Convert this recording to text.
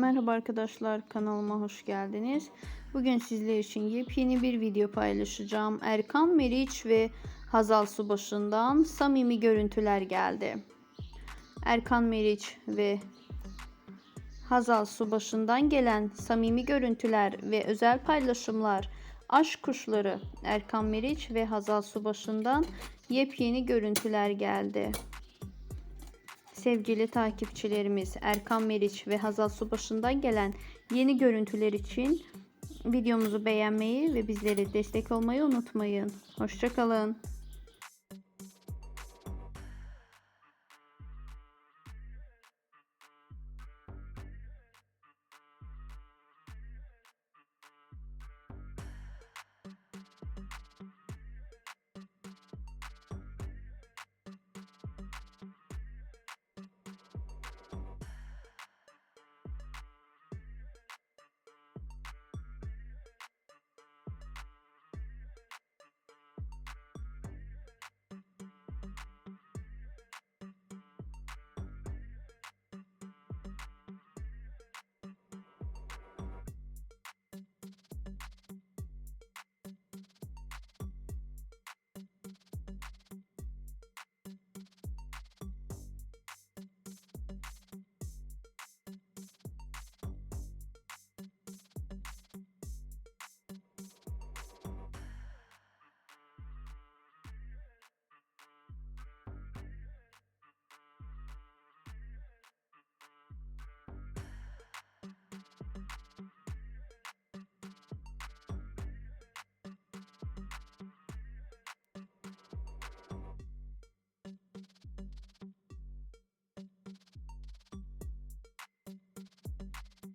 Merhaba arkadaşlar kanalıma hoş geldiniz. Bugün sizler için yepyeni bir video paylaşacağım. Erkan Meriç ve Hazal Subaşı'ndan samimi görüntüler geldi. Erkan Meriç ve Hazal Subaşı'ndan gelen samimi görüntüler ve özel paylaşımlar Aşk Kuşları Erkan Meriç ve Hazal Subaşı'ndan yepyeni görüntüler geldi. Sevgili takipçilerimiz Erkan Meriç ve Hazal Subaşı'ndan gelen yeni görüntüler için videomuzu beğenmeyi ve bizlere destek olmayı unutmayın. Hoşçakalın.